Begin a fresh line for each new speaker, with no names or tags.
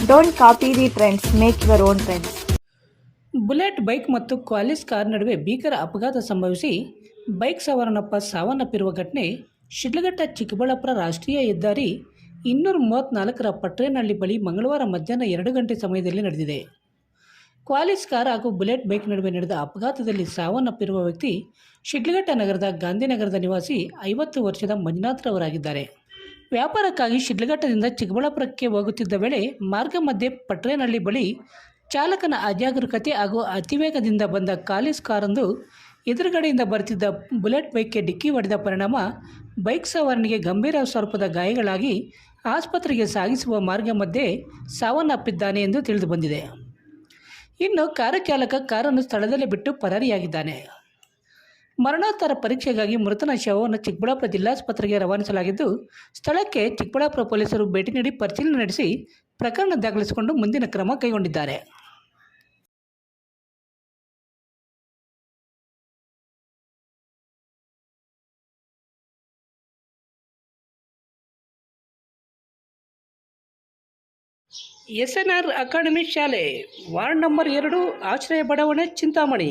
Don't copy the trends make your own trends
bullet bike ಮತ್ತು Qualis car ನಡುವೆ ಭೀಕರ ಅಪಘಾತ ಸಂಭವಿಸಿ ಬೈಕ್ ಸವಾರನೊಬ್ಬ ಸಾವನ್ನಪ್ಪಿರುವ ಘಟನೆ ಶಿಡ್ಲಘಟ್ಟ ಚಿಕ್ಕಬಳ್ಳಾಪುರ ರಾಷ್ಟ್ರೀಯ ಹೆದ್ದಾರಿ ಇನ್ನೂರ ಮೂವತ್ತ್ನಾಲ್ಕರ ಪಟ್ರೇನಹಳ್ಳಿ ಬಳಿ ಮಂಗಳವಾರ ಮಧ್ಯಾಹ್ನ ಎರಡು ಗಂಟೆ ಸಮಯದಲ್ಲಿ ನಡೆದಿದೆ. ಕ್ವಾಲಿಸ್ ಕಾರ್ ಹಾಗೂ ಬುಲೆಟ್ ಬೈಕ್ ನಡುವೆ ನಡೆದ ಅಪಘಾತದಲ್ಲಿ ಸಾವನ್ನಪ್ಪಿರುವ ವ್ಯಕ್ತಿ ಶಿಡ್ಲಘಟ್ಟ ನಗರದ ಗಾಂಧಿನಗರದ ನಿವಾಸಿ ಐವತ್ತು ವರ್ಷದ ಮಂಜುನಾಥ್ರವರಾಗಿದ್ದಾರೆ ವ್ಯಾಪಾರಕ್ಕಾಗಿ ಶಿಡ್ಲಘಟ್ಟದಿಂದ ಚಿಕ್ಕಬಳ್ಳಾಪುರಕ್ಕೆ ಹೋಗುತ್ತಿದ್ದ ವೇಳೆ ಮಾರ್ಗ ಮಧ್ಯೆ ಪಟ್ರೇನಹಳ್ಳಿ ಬಳಿ ಚಾಲಕನ ಅಜಾಗರೂಕತೆ ಹಾಗೂ ಅತಿವೇಗದಿಂದ ಬಂದ ಕಾಲೇಜ್ ಕಾರೊಂದು ಎದುರುಗಡೆಯಿಂದ ಬರುತ್ತಿದ್ದ ಬುಲೆಟ್ ಬೈಕ್ಗೆ ಡಿಕ್ಕಿ ಹೊಡೆದ ಪರಿಣಾಮ ಬೈಕ್ ಸವಾರನಿಗೆ ಗಂಭೀರ ಸ್ವರೂಪದ ಗಾಯಗಳಾಗಿ ಆಸ್ಪತ್ರೆಗೆ ಸಾಗಿಸುವ ಮಾರ್ಗ ಮಧ್ಯೆ ಸಾವನ್ನಪ್ಪಿದ್ದಾನೆ ಎಂದು ತಿಳಿದು ಬಂದಿದೆ. ಇನ್ನು ಕಾರು ಚಾಲಕ ಕಾರನ್ನು ಸ್ಥಳದಲ್ಲೇ ಬಿಟ್ಟು ಪರಾರಿಯಾಗಿದ್ದಾನೆ. ಮರಣೋತ್ತರ ಪರೀಕ್ಷೆಗಾಗಿ ಮೃತನ ಶವವನ್ನು ಚಿಕ್ಕಬಳ್ಳಾಪುರ ಜಿಲ್ಲಾಸ್ಪತ್ರೆಗೆ ರವಾನಿಸಲಾಗಿದ್ದು, ಸ್ಥಳಕ್ಕೆ ಚಿಕ್ಕಬಳ್ಳಾಪುರ ಪೊಲೀಸರು ಭೇಟಿ ನೀಡಿ ಪರಿಶೀಲನೆ ನಡೆಸಿ ಪ್ರಕರಣ ದಾಖಲಿಸಿಕೊಂಡು ಮುಂದಿನ ಕ್ರಮ ಕೈಗೊಂಡಿದ್ದಾರೆ. ಎಸ್ ಎನ್ ಆರ್ ಅಕಾಡೆಮಿ ಶಾಲೆ ವಾರ್ಡ್ ನಂಬರ್ ಎರಡು, ಆಶ್ರಯ ಬಡಾವಣೆ ಚಿಂತಾಮಣಿ.